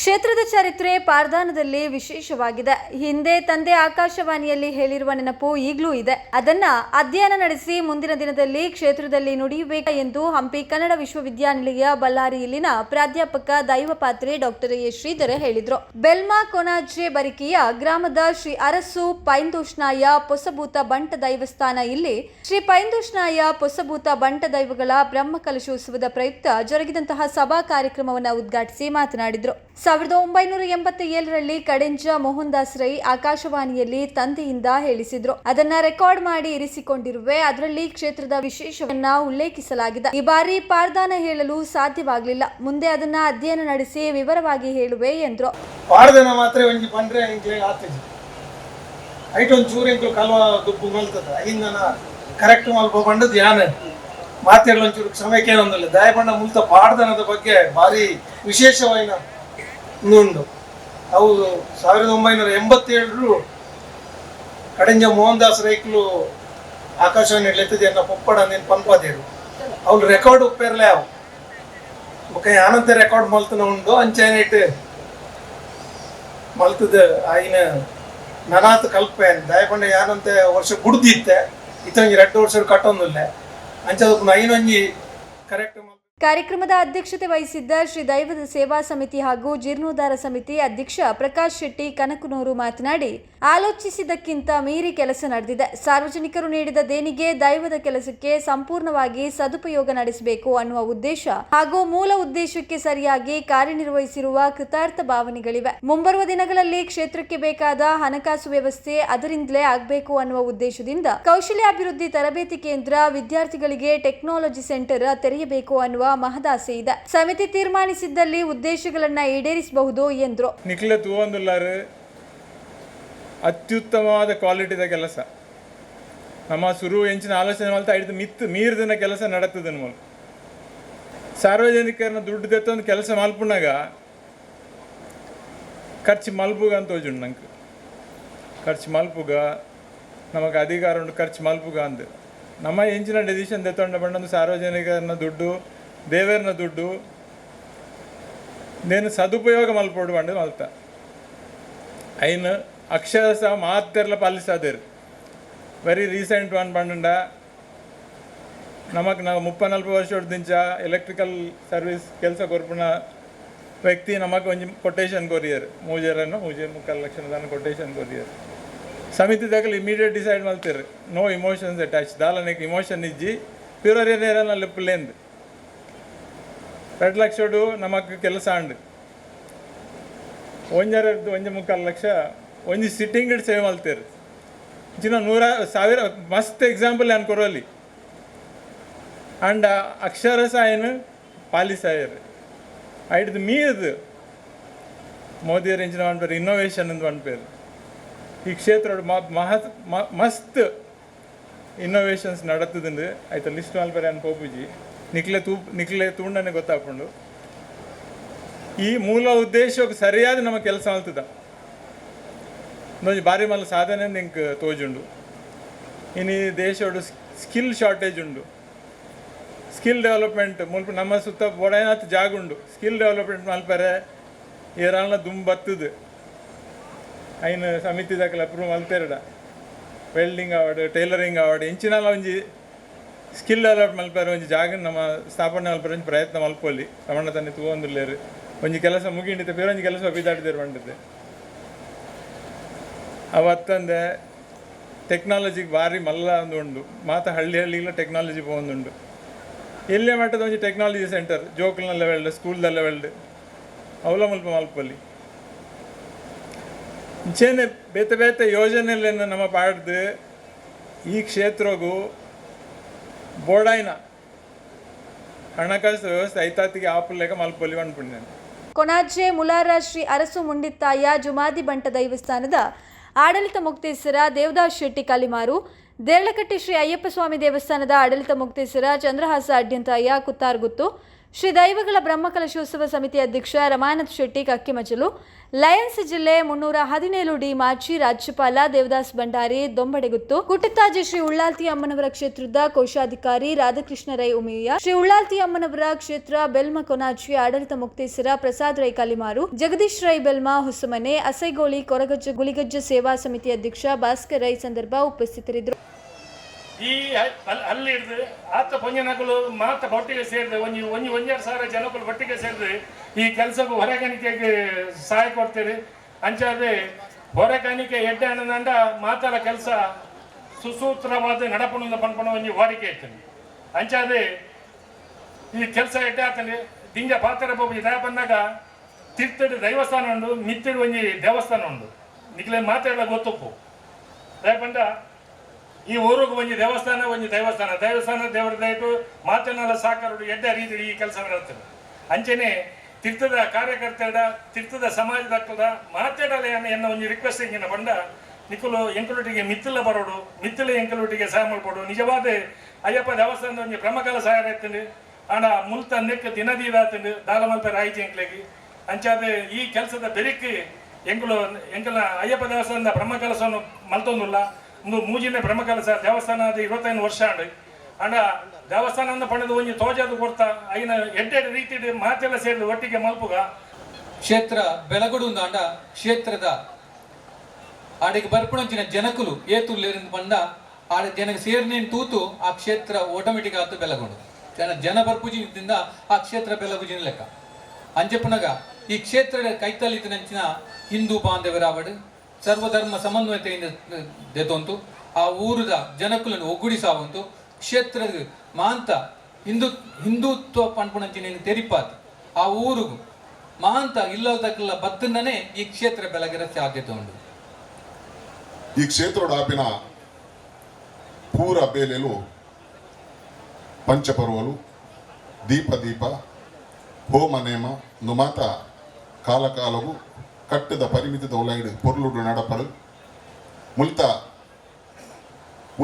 ಕ್ಷೇತ್ರದ ಚರಿತ್ರೆ ಪಾರ್ದಾನದಲ್ಲಿ ವಿಶೇಷವಾಗಿದೆ. ಹಿಂದೆ ತಂದೆ ಆಕಾಶವಾಣಿಯಲ್ಲಿ ಹೇಳಿರುವ ನೆನಪು ಈಗಲೂ ಇದೆ. ಅದನ್ನ ಅಧ್ಯಯನ ನಡೆಸಿ ಮುಂದಿನ ದಿನದಲ್ಲಿ ಕ್ಷೇತ್ರದಲ್ಲಿ ನುಡಿಯಬೇಕು ಎಂದು ಹಂಪಿ ಕನ್ನಡ ವಿಶ್ವವಿದ್ಯಾನಿಲಯ ಬಳ್ಳಾರಿಯಲ್ಲಿನ ಪ್ರಾಧ್ಯಾಪಕ ದೈವಪಾತ್ರೆ ಡಾಕ್ಟರ್ ಎ. ಶ್ರೀಧರ ಹೇಳಿದ್ರು. ಬೆಲ್ಮಾ ಕೊನಾಜೆ ಬರಿಕೆಯ ಗ್ರಾಮದ ಶ್ರೀ ಅರಸು ಪೈಂದೂಷ್ಣಾಯ ಪೊಸಭೂತ ಬಂಟ ದೈವಸ್ಥಾನ ಇಲ್ಲಿ ಶ್ರೀ ಪೈಂದೂಷ್ಣಾಯ ಪೊಸಭೂತ ಬಂಟ ದೈವಗಳ ಬ್ರಹ್ಮ ಕಲಶೋತ್ಸವದ ಪ್ರಯುಕ್ತ ಜರುಗಿದಂತಹ ಸಭಾ ಕಾರ್ಯಕ್ರಮವನ್ನು ಉದ್ಘಾಟಿಸಿ ಮಾತನಾಡಿದ್ರು. ಸಾವಿರದ ಒಂಬೈನೂರ ಎಂಬತ್ತ ಏಳರಲ್ಲಿ ಕಡೆಂಜ ಮೋಹನ್ ದಾಸ್ ರೈ ಆಕಾಶವಾಣಿಯಲ್ಲಿ ತಂದೆಯಿಂದ ಹೇಳಿಸಿದ್ರು. ಅದನ್ನ ರೆಕಾರ್ಡ್ ಮಾಡಿ ಇರಿಸಿಕೊಂಡಿರುವೆ. ಅದರಲ್ಲಿ ಕ್ಷೇತ್ರದ ವಿಶೇಷವನ್ನ ಉಲ್ಲೇಖಿಸಲಾಗಿದೆ. ಈ ಬಾರಿ ಪಾರ್ದಾನ ಹೇಳಲು ಸಾಧ್ಯವಾಗಲಿಲ್ಲ. ಮುಂದೆ ಅದನ್ನ ಅಧ್ಯಯನ ನಡೆಸಿ ವಿವರವಾಗಿ ಹೇಳುವೆ ಎಂದ್ರು. ಪಾರ್ದಾನ ಮಾತ್ರ ಆತಜಿ ಐಟ್ ಒಂದು ಚೂರು ಕಲ್ವ ದುಪ್ಪು ಮಲ್ತದ ಕರೆಕ್ಟ್ ಮಲ್ಪ ಧ್ಯಾನ ಮಾತಾಡಲು ಒಂಚೂರು ಸಮಯಕ್ಕೆ ಏನೊಂದಿಲ್ಲ ದಯಪಂಡ ಮುಲ್ತ ಪಾಡ್ದನದ ಬಗ್ಗೆ ಭಾರಿ ವಿಶೇಷವಾದ ಉಂಡು ಅವು ಸಾವಿರದ ಒಂಬೈನೂರ ಎಂಬತ್ತೇಳರು ಕಡೆಂಜ ಮೋಹನ್ ದಾಸ್ ರೈಕ್ಲು ಆಕಾಶವಾಣಿ ಅನ್ನ ಪೊಪ್ಪಡ ನೀನು ಪಂಪದೇರು ಅವ್ರು ರೆಕಾರ್ಡ್ ಉಪ್ಪೇರ್ಲೆ ಅವು. ಬೊಕ್ಕ ಯಾನಂತೆ ರೆಕಾರ್ಡ್ ಮಲ್ತನ ಉಂಡು, ಅಂಚೆನೇಟ್ ಮಲ್ತದ ಆಯ್ನ ನನಾತ್ ಕಲ್ಪೆ ದಯಪಂಡ ಯಾನಂತ ವರ್ಷ ಗುಡ್ದಿತ್ತೆ. ಇತ್ತ ಎರಡು ವರ್ಷ ಕಟ್ಟೊಂದಿಲ್ಲ. ಅಂಚದಕ್ಕೆ ಐನೊಂಜಿ ಕರೆಕ್ಟ್ ಕಾರ್ಯಕ್ರಮದ ಅಧ್ಯಕ್ಷತೆ ವಹಿಸಿದ್ದ ಶ್ರೀ ದೈವದ ಸೇವಾ ಸಮಿತಿ ಹಾಗೂ ಜೀರ್ಣೋದ್ಧಾರ ಸಮಿತಿ ಅಧ್ಯಕ್ಷ ಪ್ರಕಾಶ್ ಶೆಟ್ಟಿ ಕನಕನೂರು ಮಾತನಾಡಿ, ಆಲೋಚಿಸಿದ್ದಕ್ಕಿಂತ ಮೀರಿ ಕೆಲಸ ನಡೆದಿದೆ. ಸಾರ್ವಜನಿಕರು ನೀಡಿದ ದೇಣಿಗೆ ದೈವದ ಕೆಲಸಕ್ಕೆ ಸಂಪೂರ್ಣವಾಗಿ ಸದುಪಯೋಗ ನಡೆಸಬೇಕು ಅನ್ನುವ ಉದ್ದೇಶ ಹಾಗೂ ಮೂಲ ಉದ್ದೇಶಕ್ಕೆ ಸರಿಯಾಗಿ ಕಾರ್ಯನಿರ್ವಹಿಸಿರುವ ಕೃತಾರ್ಥ ಭಾವನೆಗಳಿವೆ. ಮುಂಬರುವ ದಿನಗಳಲ್ಲಿ ಕ್ಷೇತ್ರಕ್ಕೆ ಬೇಕಾದ ಹಣಕಾಸು ವ್ಯವಸ್ಥೆ ಅದರಿಂದಲೇ ಆಗಬೇಕು ಅನ್ನುವ ಉದ್ದೇಶದಿಂದ ಕೌಶಲ್ಯಾಭಿವೃದ್ಧಿ ತರಬೇತಿ ಕೇಂದ್ರ ವಿದ್ಯಾರ್ಥಿಗಳಿಗೆ ಟೆಕ್ನಾಲಜಿ ಸೆಂಟರ್ ತೆರೆಯಬೇಕು ಅನ್ನುವ ಮಹದಾಸೆ ಇದೆ. ಸಮಿತಿ ತೀರ್ಮಾನಿಸಿದ್ದಲ್ಲಿ ಉದ್ದೇಶಗಳನ್ನ ಈಡೇರಿಸಬಹುದು ಎಂದರು. ನಿಖಿಲ ತೂವಂದುಲ್ಲಾರು ಅತ್ಯುತ್ತಮವಾದ ಕ್ವಾಲಿಟಿದ ಕೆಲಸ. ನಮ್ಮ ಸುರು ಎಂಚಿನ ಆಲೋಚನೆ ಮಾಡ್ತಾ ಹಿಡಿದು ಮಿತ್ತು ಮೀರ್ದನ ಕೆಲಸ ನಡತದ ಮೂಲ ಸಾರ್ವಜನಿಕರನ್ನ ದುಡ್ಡು ತೆತ್ತೊಂದು ಕೆಲಸ ಮಲ್ಪುನಾಗ ಖರ್ಚು ಮಲ್ಪುಗ ಅಂತ ತೋಜುಂಡು ನಂಗೆ. ಖರ್ಚು ಮಲ್ಪುಗ, ನಮಗೆ ಅಧಿಕಾರ ಉಂಟು, ಖರ್ಚು ಮಲ್ಪುಗ ಅಂದ. ನಮ್ಮ ಹೆಂಚಿನ ಡೆಸಿಷನ್ ತೆತ್ತೊಂಡ ಬಂಡೊಂದು ಸಾರ್ವಜನಿಕರನ್ನ ದುಡ್ಡು ದೇವರನ್ನ ದುಡ್ಡು నేను సదుపయోగం మల్పోడు వండి మల్తా అయిన అక్షరశ మాత్రల పాలిస్తాదేరు వెరీ ರೀಸೆಂಟ್ ಒನ್ ಬಂಡ ನಮಗೆ ನಾವು ಮುಪ್ಪ ನಲ್ವತ್ತು ವರ್ಷ ಹೊಡೆದಿಂಚ ಎಲೆಕ್ಟ್ರಿಕಲ್ ಸರ್ವಿಸ್ ಕೆಲಸ ಕೊರ್ಪುನ ವ್ಯಕ್ತಿ ನಮಗೆ ಒಂಜಿ ಕೊಟೇಶನ್ ಕೊರಿಯರ್ ಮೂಜರನ್ನು ಮೂಜೆ ಮುಕ್ಕಾಲು ಲಕ್ಷ ದಾನ ಕೊಟೇಶನ್ ಕೊರಿಯರ್ ಸಮಿತಿ ದಾಖಲೆ ಇಮಿಡಿಯೇಟ್ ಡಿಸೈಡ್ ಮಾಡ್ತೀರಿ ನೋ ಇಮೋಷನ್ಸ್ ಅಟ್ಯಾಚ್ ದಾಲನಿಗೆ ಇಮೋಷನ್ ಇಜ್ಜಿ ಪ್ಯೂರರ್ ಏನೇರನ್ನ ಲಿಪ್ಪಲೇಂದು ಎರಡು ಲಕ್ಷಡು ನಮಗೆ ಕೆಲಸ ಆಂಡ್ ಒಂಜರದ್ದು ಒಂಜಿ ಮುಕ್ಕಾಲು ಲಕ್ಷ, ಒಂಜಿ ಸಿಟ್ಟಿಂಗ್ ಸೇವ್ ಮಲ್ತೀರಿ ಚಿನ್ನ ನೂರ, ಸಾವಿರ, ಮಸ್ತ್ ಎಕ್ಸಾಂಪಲ್ ಏನು ಕೊರೋಲಿ ಅಂಡ್ ಅಕ್ಷರಸ ಏನು ಪಾಲಿಸಾಯರ್ ಐಡ್ದು ಮೀರ್ದು ಮೋದಿಯರ್ ಇಂಚಿನ ಒಂದು ಇನ್ನೋವೇಷನ್ ಅಂತ ಒಂದು ಪೇರು ಈ ಕ್ಷೇತ್ರ ಮಹತ್ ಮಸ್ತ್ ಇನ್ನೋವೇಷನ್ಸ್ ನಡತದಂದು ಆಯ್ತು ಲಿಸ್ಟ್ ಮಲ್ಪೇರೆ ಅನ್ ನಿಕ್ಲೆ ತೂ, ನಿಕ್ಲೆ ತೂಂಡನೆ ಗೊತ್ತಾಕೊಂಡು ಈ ಮೂಲ ಉದ್ದೇಶಕ್ಕೆ ಸರಿಯಾದ ನಮ್ಮ ಕೆಲಸ ಆಗ್ತದ. ನೋಡಿ ಬಾರಿ ಮಲ್ಲ ಸಾಧನೆ ನಿಂಗೆ ತೋಜುಂಡು. ಇನ್ನು ದೇಶೋಡು ಸ್ಕಿಲ್ ಶಾರ್ಟೇಜ್ ಉಂಡು. ಸ್ಕಿಲ್ ಡೆವಲಪ್ಮೆಂಟ್ ಮುಲ್ಪ ನಮ್ಮ ಸುತ್ತ ಬೋಡಾಯನಾತ್ ಜಾಗ ಉಂಡು. ಸ್ಕಿಲ್ ಡೆವಲಪ್ಮೆಂಟ್ ಮಲ್ಪರೆ ಏರಾಳ್ನ ದುಂಬ್ ಬತ್ತದು. ಅಯ್ನ ಸಮಿತಿ ದಾಖಲೆ ಅಪ್ರೂವ್ ಮಲ್ತೇರಡ ವೆಲ್ಡಿಂಗ್ ಅವಾರ್ಡ್ ಟೈಲರಿಂಗ್ ಅವಾರ್ಡ್ ಎಂಚಿನಲ್ಲ ಒಂಜಿ ಸ್ಕಿಲ್ ಅಲರ್ಟ್ మల్పారు ಒಂಜಿ ಜಾಗ ನಮ್ಮ ಸ್ಥಾಪನೆ ಮಲ್ಪರ ಒಂಜಿ ಪ್ರಯತ್ನ ಮಲ್ಪೊಲಿ ತಮಣ್ಣ ತನ್ನಿ ತೂಗೊಂದುಲ್ಲೇರು ಒಂಜಿ ಕೆಲಸ ಮುಗಿಂಡಿದ್ದೆ ಬೇರೆ ಒಂದು ಕೆಲಸ ಬಿದ್ದಾಡ್ದಿರು ಬಂಡಿದ್ದೆ ಅವತ್ತಂದೆ ಟೆಕ್ನಾಲಜಿಗೆ ಭಾರಿ ಮಲ್ಲ ಒಂದು ಉಂಡು ಮಾತ ಹಳ್ಳಿ ಹಳ್ಳಿಗೆಲ್ಲ ಟೆಕ್ನಾಲಜಿ ಪೋಂದುಂಡು ಎಲ್ಲೇ ಮಟ್ಟದ ಒಂದು ಟೆಕ್ನಾಲಜಿ ಸೆಂಟರ್ ಜೋಕಲ್ನ ಲೆವೆಲ್ಡ್ ಸ್ಕೂಲ್ದ ಲೆವೆಲ್ಡ್ ಅವಲ ಮಲ್ಪ ಮಲ್ಪಲ್ಲಿ ಇಂಚೇನೆ ಬೇತೆ ಬೇತೆ ಯೋಜನೆಯಲ್ಲೇನು ನಮ್ಮ ಪಾಡ್ದು ಈ ಕ್ಷೇತ್ರಗೂ ಬೋಡಾಯ್ನ ಹಣಕಾಸು ವ್ಯವಸ್ಥೆ ಐತಾತಿಗೆ ಆಪುಲ್ಲೇಕ ಮಲ್ಪಲ್ಲಿ ಅನ್ಪುಣ್ಯ ಕೊಣಾಜೆ ಮುಲಾರ ಶ್ರೀ ಅರಸು ಮುಂಡಿತ್ತಾಯ ಜುಮಾದಿ ಬಂಟ ದೈವಸ್ಥಾನದ ಆಡಳಿತ ಮುಕ್ತೇಸರ ದೇವದಾಸ್ ಶೆಟ್ಟಿ ಕಲಿಮಾರು, ದೇರಳಕಟ್ಟೆ ಶ್ರೀ ಅಯ್ಯಪ್ಪ ಸ್ವಾಮಿ ದೇವಸ್ಥಾನದ ಆಡಳಿತ ಮುಕ್ತೇಸರ ಚಂದ್ರಹಾಸ ಅಡ್ಯಂತಾಯ ಕುತ್ತಾರ್ಗುತ್ತು ಶ್ರೀ ದೈವಗಳ ಬ್ರಹ್ಮಕಲಶೋತ್ಸವ ಸಮಿತಿ ಅಧ್ಯಕ್ಷ ರಮಾನಂದ್ ಶೆಟ್ಟಿ ಕಕ್ಕಿಮಜಲು ಲಯನ್ಸ್ ಜಿಲ್ಲೆ ಮುನ್ನೂರ ಹದಿನೇಳು ಡಿ ಮಾಚಿ ರಾಜ್ಯಪಾಲ ದೇವದಾಸ್ ಭಂಡಾರಿ ದೊಂಬಡೆಗುತ್ತು. ಕುಟ್ಟತ್ತಾಜಿ ಶ್ರೀ ಉಳ್ಳಾಲ್ತಿ ಅಮ್ಮನವರ ಕ್ಷೇತ್ರದ ಕೋಶಾಧಿಕಾರಿ ರಾಧಾಕೃಷ್ಣ ರೈ ಉಮಿಯ, ಶ್ರೀ ಉಳ್ಳಾಲ್ತಿ ಅಮ್ಮನವರ ಕ್ಷೇತ್ರ ಬೆಲ್ಮ ಕೊನಾಚಿ ಆಡಳಿತ ಮುಕ್ತೇಸರ ಪ್ರಸಾದ್ ರೈ ಕಲಿಮಾರು, ಜಗದೀಶ್ ರೈ ಬೆಲ್ಮ ಹೊಸಮನೆ, ಅಸೈಗೋಳಿ ಕೊರಗಜ್ಜ ಗುಳಿಗಜ್ಜ ಸೇವಾ ಸಮಿತಿ ಅಧ್ಯಕ್ಷ ಭಾಸ್ಕರ್ ರೈ ಸಂದರ್ಭ ಉಪಸ್ಥಿತರಿದ್ದರು. ಈ ಅಲ್ಲಿ ಹಿಡ್ದು ಆತ ಪೊಂಜನಕಲು ಮಾತ್ರ ಒಟ್ಟಿಗೆ ಸೇರಿದೆ ಒಂದು ಒಂದು ಒಂದೆರಡು ಸಾವಿರ ಜನಗಳು ಒಟ್ಟಿಗೆ ಸೇರಿದ್ರೆ ಈ ಕೆಲಸಕ್ಕೂ ಹೊರಗಾಣಿಕೆಗೆ ಸಹಾಯ ಕೊಡ್ತೀರಿ ಅಂಚಾದ್ರೆ ಹೊರಗಾಣಿಕೆ ಎಡ್ಡೆ ಹಣ್ಣದಂಡ ಮಾತಾಡ ಕೆಲಸ ಸುಸೂತ್ರವಾದ ನಡಪಣ ಪನ್ಪಣ ಒಂದು ವಾಡಿಕೆ ಇರ್ತದೆ ಅಂಚಾದ್ರೆ ಈ ಕೆಲಸ ಎಡ್ಡೆ ಆತನಿ, ದಿಂಜ ಪಾತ್ರ ಬಾಬು ದಯ ಬಂದಾಗ ತಿರ್ತಡಿ ದೈವಸ್ಥಾನ ಉಂಡು ಮಿತ್ತಿಡು ಒಂಜಿ ದೇವಸ್ಥಾನ ಉಂಡು. ನಿಕ್ಲೆ ಮಾತಾಡಲ್ಲ ಗೊತ್ತಪ್ಪು. ದಯ ಬಂದ ಈ ಊರಿಗೆ ಒಂದು ದೇವಸ್ಥಾನ ಒಂದು ದೇವಸ್ಥಾನ. ದೇವಸ್ಥಾನ ದೇವರ ದಯಟು ಮಾತನ್ನೆಲ್ಲ ಸಾಕಾರು ಎಡ್ಡ ರೀತಿ ಈ ಕೆಲಸ ನಡೆಯುತ್ತದೆ ಅಂಚೆನೆ ತೀರ್ಥದ ಕಾರ್ಯಕರ್ತರ ತೀರ್ಥದ ಸಮಾಜದ ಮಾತಾಡಲ್ಲ ಎನ್ನ ಒಂದು ರಿಕ್ವೆಸ್ಟ್ ಇಂಗಿನ ಬಂಡ ನಿಖಲು ಎಂಕಲೊಟ್ಟಿಗೆ ಮಿತ್ತಲ ಬರೋಡು ಮಿತ್ತಲ ಎಂಕಲೊಟ್ಟಿಗೆ ಸಹಾಯ ಮಾಡ್ಬೋಡು ನಿಜವಾದ ಅಯ್ಯಪ್ಪ ದೇವಸ್ಥಾನದ ಒಂದು ಪ್ರಮಕಾಲ ಸಹಾಯ ಆಯ್ತಂಡು. ಆಂಡ ಮುಲ್ತ ನೆಕ್ ದಿನದೀದ ಆತಂಡು ದಾಲ ಮಲ್ಪ ರಾಯಿಚಿ ಎಂಕ್ಲೆಗಿ. ಅಂಚಾದ ಈ ಕೆಲಸದ ಬೆರಿಕ್ ಎಂಕಲು, ಎಂಕಲ ಅಯ್ಯಪ್ಪ ದೇವಸ್ಥಾನದ ಬ್ರಹ್ಮಕಲಸವನ್ನು ಮಲ್ತೊಂದುಲ್ಲ. ಮೂಜಿನ ಬ್ರಹ್ಮಕಲಸ ದೇವಸ್ಥಾನ ಅದು ಇವತ್ತೈದು ವರ್ಷ ಅಂಡು ಅಂಡ ದೇವಸ್ಥಾನ ಪಣದು ಒಂಜಿ ತೋಜದು ಕೊಡ್ತಾ, ಐನ ಎಡ್ಡೆಡ್ ರೀತಿ ಮಾತೆಲ್ಲ ಸೇರಿದು ಒಟ್ಟಿಗೆ ಮಲ್ಪುಗ. ಕ್ಷೇತ್ರ ಬೆಳಗೊಡುಂದಾಂಡ ಕ್ಷೇತ್ರದ ಆಡಿಗೆ ಬರ್ಪಣಂಚಿನ ಜನಕುಲು ಏತುಲ್ಲೇರಿಂದ ಬಂದ ಆಡ ಜನಕ್ಕೆ ಸೇರ್ನೇನ್ ತೂತು ಆ ಕ್ಷೇತ್ರ ಆಟೋಮೆಟಿಕ್ ಆತು ಬೆಳಗೊಂಡು. ಜನ ಜನ ಬರ್ಪುಜಿನಿಂದ ಆ ಕ್ಷೇತ್ರ ಬೆಳಗುಜಿನ ಲೆಕ್ಕ. ಅಂಜಪ್ಪನಗ ಈ ಕ್ಷೇತ್ರದ ಕೈತಲ್ಲಿತಿನಂಚಿನ ಹಿಂದೂ ಬಾಂಧವರಾವಡು ಸರ್ವಧರ್ಮ ಸಮನ್ವಯತೆಯಿಂದ ದೆತೊಂತು ಆ ಊರದ ಜನಕುಲನ್ನು ಒಗ್ಗೂಡಿಸಾವಂತು ಕ್ಷೇತ್ರ ಮಾಂತ ಹಿಂದೂ, ಹಿಂದುತ್ವ ಪನ್ಪುಣಂಚಿನ ತೆರಿಪಾತ್, ಆ ಊರು ಮಾಂತ ಇಲ್ಲದಕ್ಕೆಲ್ಲ ಬತ್ತನೇ ಈ ಕ್ಷೇತ್ರ ಬೆಳಗಿರ ಸಾಧ್ಯತೆ ಉಂಟು. ಈ ಕ್ಷೇತ್ರದ ಆಪಿನ ಪೂರ ಬೇಲೆಲು, ಪಂಚಪರ್ವಲು ದೀಪ ದೀಪ ಹೋಮ ನೇಮ ನುಮಾತ ಕಾಲಕಾಲವು கட்டுத பரிமித உலகிடு பொருளுடன் நடப்படு ಮುಲ್ತ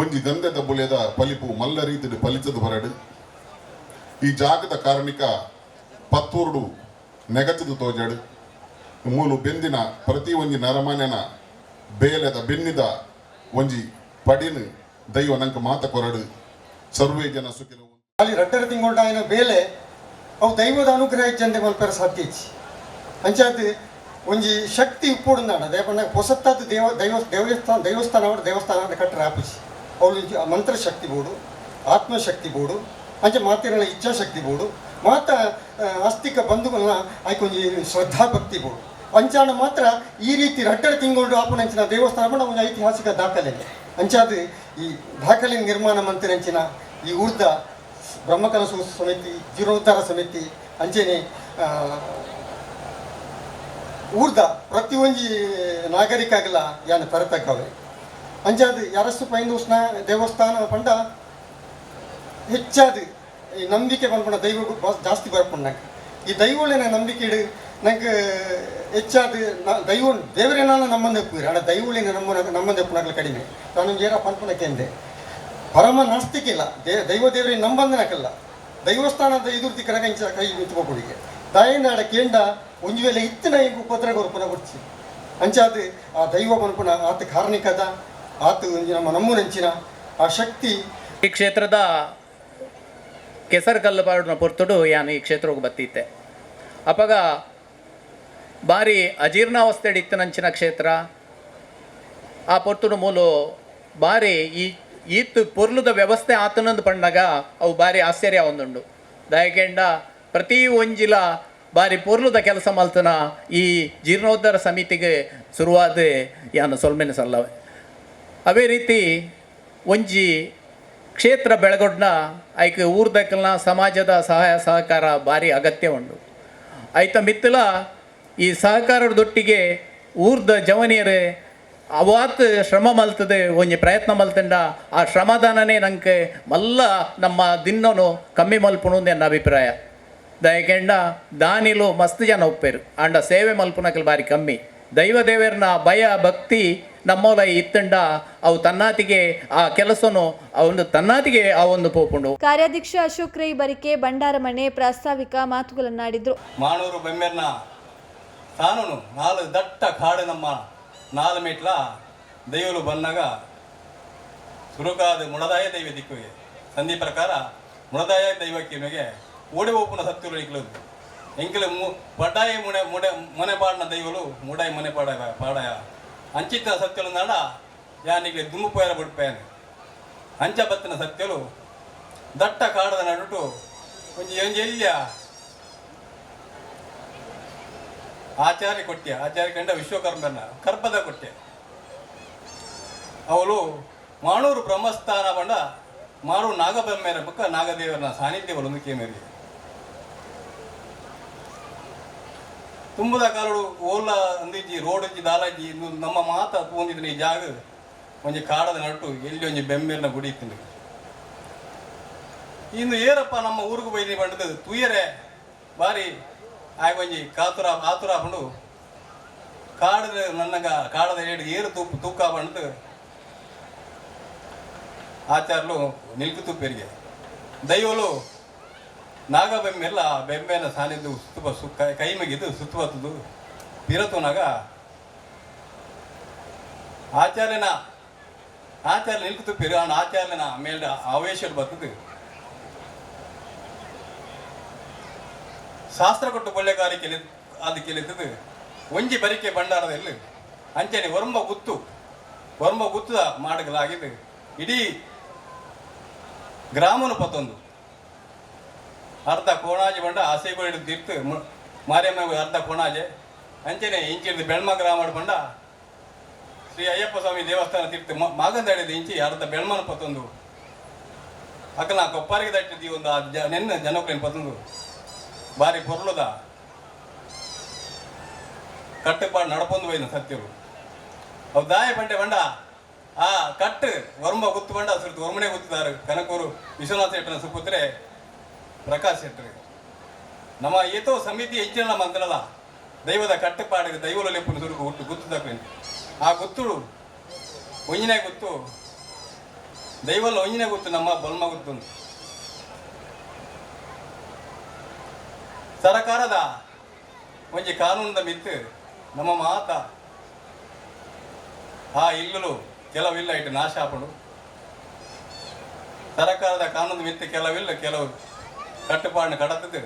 ಒಂಜಿ ದಂಧದ ಬುಲೆದ ಪಲಿಪು ಮಲ್ಲ ರೀತಿಡು ಪಲಿತದ ಬರಡು ಈ ಜಾಗದ ಕಾರಣಿಕ ಪತ್ತೂರುಡು ನೆಗತದ ತೋಜಡು. ಮೂಲು ಬೆಂದಿನ ಪ್ರತಿ ಒಂಜಿ ನರಮಾನ್ಯನ ಬೇಲೆದ ಬೆನ್ನಿದ ಒಂಜಿ ಪಡಿನ ದೈವ ನಂಕ ಮಾತ ಕೊರಡು. ಸರ್ವೇ ಜನ ಸುಖಿಲವು ಅಲ್ಲಿ ರಟ್ಟರ ತಿಂಗೊಂಡ ಬೇಲೆ ಅವು ದೈವದ ಅನುಗ್ರಹ ಇಚ್ಚಂತೆ ಮಲ್ಪರ ಸಾಧ್ಯ ಅಂಚಾತಿ ಒಂಜಿ ಶಕ್ತಿ ಉಪ್ಪುಡುಂದಾಡ ದೇವಣ್ಣ ಹೊಸತ್ತಾದ ದೇವ, ದೈವ, ದೇವಸ್ಥಾನ ದೇವಸ್ಥಾನ ಅವರು ದೇವಸ್ಥಾನ ಕಟ್ಟರೆ ಆಪಿಸಿ. ಅವಳು ಮಂತ್ರ ಶಕ್ತಿ ಬೋಡು ಆತ್ಮಶಕ್ತಿ ಬೋಡು ಅಂಚೆ ಮಾತಿರಳ ಇಚ್ಛಾಶಕ್ತಿ ಬೋಡು ಮಾತ ಆಸ್ತಿಕ ಬಂಧುಗಳನ್ನ ಶ್ರದ್ಧಾ ಭಕ್ತಿ ಬೋಡು ಅಂಚಾಣ ಮಾತ್ರ ಈ ರೀತಿ ರಟ್ಟರ ತಿಂಗಳು ಆಪನಂಚಿನ ದೇವಸ್ಥಾನ ಬಂಡ ಒಂದು ಐತಿಹಾಸಿಕ ದಾಖಲೆ ಅಂಚಾದ ಈ ದಾಖಲೆ ನಿರ್ಮಾಣ ಮಂತ್ರಿನಂಚಿನ ಈ ಊರ್ದ ಬ್ರಹ್ಮಕಲಸ ಸಮಿತಿ ಜೀರ್ಣೋದ್ಧಾರ ಸಮಿತಿ, ಅಂಚೆನೆ ಊರ್ದ ಪ್ರತಿ ಒಂಜಿ ನಾಗರಿಕಾಗಲ ಯಾನ ಪರತಕ್ಕವೆ ಅಂಜಾದ್ ಯಾರಸ್ಸು ಪೈಂದು ದೇವಸ್ಥಾನ ಪಂಡ ಹೆಚ್ಚಾದ ಈ ನಂಬಿಕೆ ಬಂದ್ಕೊಂಡ ದೈವ ಜಾಸ್ತಿ ಬರ್ಪುಂಡು ನಂಗೆ. ಈ ದೈವಳಿನ ನಂಬಿಕೆ ಇಡು, ನಂಗೆ ಹೆಚ್ಚಾದ ದೈವ ದೇವರೇನಾನ ನಮ್ಮನ್ನು ಎಪ್ಪಿರಿ ಅಣ್ಣ ದೈವಳಿನ ನಮ್ಮ ನಮ್ಮನ್ನು ಎಪ್ಪುನಾಗಲು ಕಡಿಮೆ. ನಾನು ಏರ ಪಂಪನಕ್ಕೆ ಎಂದೆ. ಪರಮ ನಾಸ್ತಿಕಿಲ್ಲ. ದೇ ದೈವ ದೇವರಿಗೆ ನಂಬಂದನಕ್ಕಲ್ಲ ದೈವಸ್ಥಾನದ ಎದುರ್ತಿ ಕರಗಂಚ ಕೈ ನಿಂತ್ಕೊಬಿಡಿಗೆ ದಾಯನಾಡ ಕೇಂಡ ಒಂಜು ವೇಳೆ ಇತ್ತಿನ ಹಿಂಗೆ ಉಪದ್ರ ಗೊರಪುನ ಕೊಡ್ಸಿ. ಅಂಚಾದ ಆ ದೈವ ಮನ್ಪುನ ಆತ ಕಾರಣಿಕದ, ಆತ ನಮ್ಮ ನಮ್ಮುನಂಚಿನ ಆ ಶಕ್ತಿ. ಈ ಕ್ಷೇತ್ರದ ಕೆಸರು ಕಲ್ಲುಪಾಡಿನ ಪೊರ್ತುಡು ಯಾನು ಈ ಕ್ಷೇತ್ರಕ್ಕೆ ಬತ್ತಿತ್ತೆ. ಅಪಗ ಬಾರಿ ಅಜೀರ್ಣಾವಸ್ಥೆ ಇತ್ತನಂಚಿನ ಕ್ಷೇತ್ರ. ಆ ಪೊರ್ತುಡು ಮೂಲು ಬಾರಿ ಈ ಈತ್ ಪೊರ್ಲುದ ವ್ಯವಸ್ಥೆ ಆತನಂದು ಪಂಡಾಗ ಅವು ಬಾರಿ ಆಶ್ಚರ್ಯ ಒಂದುಂಡು. ದಯಕೆಂಡ ಪ್ರತಿ ಒಂಜಿಲ ಬಾರಿ ಪೊರ್ಲುದ ಕೆಲಸ ಮಲ್ತನ ಈ ಜೀರ್ಣೋದ್ಧಾರ ಸಮಿತಿಗೆ ಶುರುವಾದ ಯಾನು ಸೊಲ್ಮೆನ ಸಲ್ಲವೆ. ಅವೇ ರೀತಿ ಒಂಜಿ ಕ್ಷೇತ್ರ ಬೆಳಗೊಡ್ನ ಆಯ್ಕೆ ಊರ್ದಕ್ಕಲ್ನ ಸಮಾಜದ ಸಹಾಯ ಸಹಕಾರ ಭಾರಿ ಅಗತ್ಯ ಉಂಡು. ಐತ ಮಿತ್ತಲ ಈ ಸಹಕಾರದೊಟ್ಟಿಗೆ ಊರ್ದ ಜವನಿಯರೇ ಅವಾತ್ ಶ್ರಮ ಮಲ್ತದೆ, ಒಂಜಿ ಪ್ರಯತ್ನ ಮಲ್ತಂಡ, ಆ ಶ್ರಮದಾನನೇ ನಂಗೆ ಮಲ್ಲ ನಮ್ಮ ದಿನ್ನನು ಕಮ್ಮಿ ಮಲ್ಪಣು ನನ್ನ ಅಭಿಪ್ರಾಯ. ದಯಕೆಂಡ ದಾನಿಲು ಮಸ್ತ್ ಜನ ಒಪ್ಪೇರು. ಅಂಡ ಸೇವೆ ಮಲ್ಪುನಕಲ್ ಬಾರಿ ಕಮ್ಮಿ. ದೈವ ದೇವರನ್ನ ಭಯ ಭಕ್ತಿ ನಮ್ಮೋಲ ಇತ್ತಂಡ ಅವು ತನ್ನಾತಿಗೆ ಆ ಕೆಲಸನು ಆ ಒಂದು ತನ್ನಾತಿಗೆ ಆ ಒಂದು ಪೋಪುಂಡು. ಕಾರ್ಯಾಧ್ಯಕ್ಷ ಅಶೋಕ್ ರೈ ಬರಿಕೆ ಬಂಡಾರಮನೆ ಪ್ರಾಸ್ತಾವಿಕ ಮಾತುಗಳನ್ನಾಡಿದ್ರು. ಮಾಣೂರು ಬೆಮ್ಮೆರ್ನ ಕಾನೂನು ನಾಲ್ ದಟ್ಟ ಕಾಡು ನಮ್ಮ ನಾಲ್ಕು ಮೆಟ್ಲ ದೈವಲು ಬಂದಾಗ ಸುರುಕಾದ ಮುಳದಾಯ ದೈವ ದಿಕ್ಕುಗೆ ಸಂಧಿ ಪ್ರಕಾರ ಮುಳದಾಯ ದೈವಕ್ಕೆ ಓಡಿ ಹೋಗುವ ಸತ್ಯರು ಈಗಲೂ. ಎಂಕಲು ಮು ಪಡಾಯ ಮುಡೆ ಮನೆ ಪಾಡಿನ ದೈವಲು ಮುಡಾಯಿ ಮನೆ ಪಾಡಾಯ ಪಾಡಾಯ ಅಂಚಿತ್ತಿನ ಸತ್ಯಲು ನಾಡ ಯಾನಿಗೆ ದುಮ್ಮು ಪೋಯರ ಬಿಡ್ಪೇನೆ. ಅಂಚ ಬತ್ತಿನ ಸತ್ಯಲು ದಟ್ಟ ಕಾಡದ ನಡುಟು ಒಂಜಿ ಎಲ್ಲಿಯ? ಆಚಾರ್ಯ ಕೊಟ್ಟೆ ಆಚಾರ್ಯ ಕಂಡ ವಿಶ್ವಕರ್ಮನ ಕರ್ಪದ ಕೊಟ್ಟೆ ಅವಳು ಮಾಣೂರು ಬ್ರಹ್ಮಸ್ಥಾನ ಬಂಡ ಮಾರು ನಾಗಬ್ರಹ್ಮೇನ ಪಕ್ಕ ನಾಗದೇವನ ಸಾನ್ನಿಧ್ಯವಳು ಮುಖ್ಯ ಕೇಮೇರಿ ತುಂಬದ ಕಾಲಡು ಓಲ ಅಂದಿಜ್ಜಿ, ರೋಡಜ್ಜಿ, ದಾಲಜ್ಜಿ, ಇನ್ನು ನಮ್ಮ ಮಾತ ತೂಂದಿದ್ರೆ ಈ ಜಾಗ. ಒಂಜಿ ಕಾಡದ ನಟ್ಟು ಎಲ್ಲಿ ಒಂಜಿ ಬೆಮ್ಮೆರ್ನ ಗುಡಿ ಇನ್ನು ಏರಪ್ಪ ನಮ್ಮ ಊರಿಗೆ ಬೈದಿ ಬಂಡದು ತುಯರೆ ಬಾರಿ ಆಗ ಒಂಜಿ ಕಾತುರ, ಆತುರ ಬಂಡು ಕಾಡದ ನನ್ನಗ, ಕಾಡದ ಏಡು ಏರು ತೂಪ್, ತೂಕ ಬಂಡದು. ಆಚಾರ್ಲು ನಿಲ್ಕು ತುಪ್ಪೆರಿಗೆ ದೈವಲು ನಾಗ ಬೆಮ್ಮೆಲ್ಲ ಬೆಂಬೆನ ಸಾಲಿದ್ದು ಸುತ್ತುವ ಸು ಕೈ- ಮುಗಿದು ಸುತ್ತುವತ್ತದು ಪಿರತುನಾಗ ಆಚಾರ್ಯನ ಆಚಾರ್ಯ ನಿಲ್ಕು ತುಪ್ಪಿರು ಆ ಆಚಾರ್ಯನ ಮೇಲೆ ಆವೇಶ ಬರ್ತದೆ. ಶಾಸ್ತ್ರ ಕೊಟ್ಟು ಕೊಳ್ಳೆಗಾರಿ ಕೆಲಿ ಅದು ಕೆಲಿತದು. ಒಂಜಿ ಬರಿಕೆ ಭಂಡಾರದಲ್ಲಿ ಅಂಚನೆ ಒರಂಬ ಗುತ್ತು ಒರಂಬ ಗುತ್ತದ ಮಾಡಲಾಗಿದೆ ಇಡೀ ಗ್ರಾಮನು ಪತ್ತೊಂದು. ಅರ್ಧ ಕೋಣಾಜಿ ಬಂಡ ಆಸೆ ಹಿಡಿದು ತಿರ್ತು. ಮಾರಿಯಮ್ಮ ಅರ್ಧ ಕೋಣಾಜೆ. ಅಂಚನೆ ಇಂಚಿಡ್ದು ಬೆಳ್ಮ ಗ್ರಾಮ ಬಂಡ ಶ್ರೀ ಅಯ್ಯಪ್ಪ ಸ್ವಾಮಿ ದೇವಸ್ಥಾನ ತಿರ್ತು. ಮಾಗಂದಾಡಿದ ಇಂಚಿ ಅರ್ಧ ಬೆಳ್ಮನ ಪತ್ತೊಂದು ಅಕ್ಕನ ಕೊಪ್ಪಾರಿಗೆ ದಟ್ಟಿದ್ದಿ ಒಂದು ನೆನ್ನ ಜನಕ್ಕೆ ಪತ್ತೊಂದು ಬಾರಿ ಪೊರ್ಲದ. ಕಟ್ಟುಪಾಡು ನಡ್ಕೊಂಡು ಹೋಯ್ನ ಸತ್ಯರು. ಅವು ದಾಯ ಬಂಡೆ ಬಂಡ ಆ ಕಟ್ಟು ವರ್ಮ ಗುತ್ತು ಬಂಡ ಸುರ್ತು ವರ್ಮನೆ ಗುತ್ತಿದ್ದಾರೆ ಕನಕೂರು ವಿಶ್ವನಾಥ ಶೆಟ್ಟನ ಸುಪುತ್ರೆ. ಪ್ರಕಾಶ್ ಶೆಟ್ಟರಿ ನಮ್ಮ ಏತೋ ಸಮಿತಿ ಹೆಚ್ಚಿನ ಮಂತ್ರಲ ದೈವದ ಕಟ್ಟುಪಾಡಿಗೆ ದೈವಲ ಲೆಪ್ಪನ ಸುರುಕು ಹುಟ್ಟು ಗುತ್ತು ತಕ್ಕೊಂಡು ಆ ಗುತ್ತುಡು ಒಂಜಿನೇ ಗುತ್ತು ದೈವಲ್ಲ ಒಂಜಿನೇ ಗುತ್ತು ನಮ್ಮ ಬಲ್ಮ ಗುತ್ತು ಸರಕಾರದ ಒಂಜಿ ಕಾನೂನದ ಮಿತ್ತು ನಮ್ಮ ಮಾತ, ಆ ಇಲ್ಲಲು ಕೆಲವಿಲ್ಲ ಇಟ್ಟು ನಾಶ ಆಪಡು. ಸರಕಾರದ ಕಾನೂನು ಮಿತ್ತು ಕೆಲವಿಲ್ಲ, ಕೆಲವು ಕಟ್ಟುಪಾಡಿನ ಕಡತದು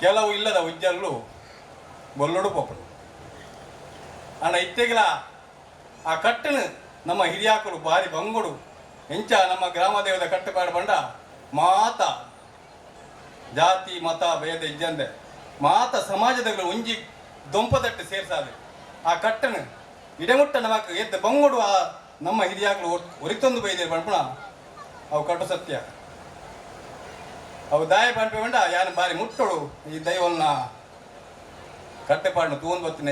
ಕೆಲವು ಇಲ್ಲದ ಉಜ್ಜಲ್ಲು ಬೊಲ್ಲೊಡು ಪೋಪಡು ಅಣ್ಣ ಇತ್ತೆಗಿಲ ಆ ಕಟ್ಟನ್ನು ನಮ್ಮ ಹಿರಿಯಾಕರು ಬಾರಿ ಬಂಗುಡು, ಎಂಚ ನಮ್ಮ ಗ್ರಾಮದೇವದ ಕಟ್ಟುಪಾಡು ಬಂಡ ಮಾತ, ಜಾತಿ, ಮತ, ಭೇದ ಇಜ್ಜಂದೆ, ಮಾತ ಸಮಾಜದಲ್ಲಿ ಒಂಜಿ ದೊಂಪದಟ್ಟು ಸೇರ್ಸಾದೆ. ಆ ಕಟ್ಟನ್ನು ಇಡಮುಟ್ಟ ನಮಕ್ ಎದ್ದು ಬಂಗುಡು ಆ ನಮ್ಮ ಹಿರಿಯಾಕರು ಒರಿತೊಂದು ಬೈದೆ ಬಣ್ಪುಣ ಅವು ಕಟ್ಟು ಸತ್ಯ. ಅವು ದಾಯ ಪಂಪೆ ಉಂಡ ಯಾನ ಬಾರಿ ಮುಟ್ಟಳು ಈ ದೈವನ್ನ. ಕಟ್ಟೆಪಾಡಿನ ತೂಂದು ಬತ್ತಿನ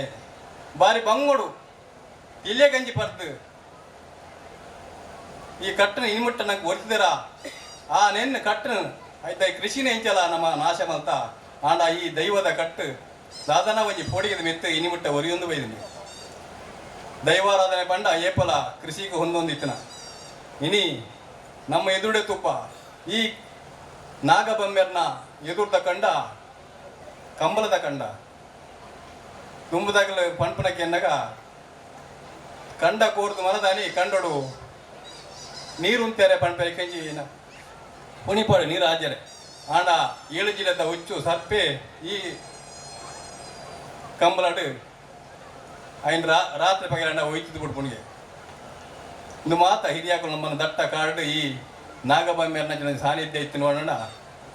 ಬಾರಿ ಬಂಗೋಡು. ಇಲ್ಲೇ ಗಂಜಿ ಪರ್ದು. ಈ ಕಟ್ಟನ ಇನ್ಮುಟ್ಟ ನಂಗೆ ಒರಿಸಿದರ? ಆ ನೆನ್ನ ಕಟ್ಟನ ಆಯ್ತಾ ಈ ಕೃಷಿನ ಹೆಂಚಲ್ಲ ನಮ್ಮ ನಾಶ ಅಂತ. ಆಂಡ ಈ ದೈವದ ಕಟ್ಟು. ಸಾಧನ ಒಂಜಿ ಪೋಡಿಗೆ ಮೆತ್ತು ಇನಿಮುಟ್ಟ ಒರಿಯೊಂದು ಬೈದಿನಿ. ದೈವಾರಾಧನೆ ಬಂಡ ಏಪಲ ಕೃಷಿಗೆ ಹೊಂದೊಂದಿತ್ತಿನ. ಇನಿ ನಮ್ಮ ಎದುರುಡೆ ತುಪ್ಪ. ಈ ನಾಗಬಮ್ಮೆರ್ನ ಎದುರ್ದ ಕಂಡ ಕಂಬಲದ ಕಂಡ, ತುಂಬದಾಗಲ ಪಂಪನ ಕಂಡ ಕೋರ್ದು ಮನದಾನಿ ಕಂಡಡು ನೀರು ತೆರೆ ಪಂಪೆ ಕೆಂಜಿ ಪುಣಿಪಾಡು ನೀರು ಆಜರೆ ಆಂಡ ಏಳು ಜಿಲ್ಲೆದ ಹುಚ್ಚು ಸರ್ಪೆ ಈ ಕಂಬಲಡು ಆಯ್ನ ರಾ, ರಾತ್ರಿ ಪಗಲ ಒಯ್ತಿದ್ದು ಕೊಡ್ಪುಣಿಗೆ ಇದು ಮಾತ ಹಿರಿಯಾಕಲು ನಮ್ಮನ್ನು ದಟ್ಟ ಕಾರ್ಡ್ ಈ ನಾಗಬಾಮಿ ಜನ ಸಾನ್ನಿಧ್ಯ ಇತ್ತು ನೋಡೋಣ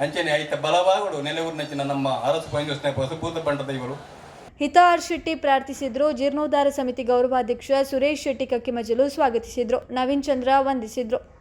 ಅಂಚನೆ ಐತ ಬಲವಾಗುಡು ನೆಲೆಯೂರಿನಂಚಿನ ನಮ್ಮ ಅರಸು ಪೈಂದೋಸ್ನೆ ಪಶುಭೂತ ಪಂಡದ ಇವರು. ಹಿತ ಆರ್ ಶೆಟ್ಟಿ ಪ್ರಾರ್ಥಿಸಿದ್ರು, ಜೀರ್ಣೋದ್ಧಾರ ಸಮಿತಿ ಗೌರವಾಧ್ಯಕ್ಷ ಸುರೇಶ್ ಶೆಟ್ಟಿ ಕಕ್ಕಿಮಜಲು ಸ್ವಾಗತಿಸಿದ್ರು, ನವೀನ್ ಚಂದ್ರ ವಂದಿಸಿದ್ರು.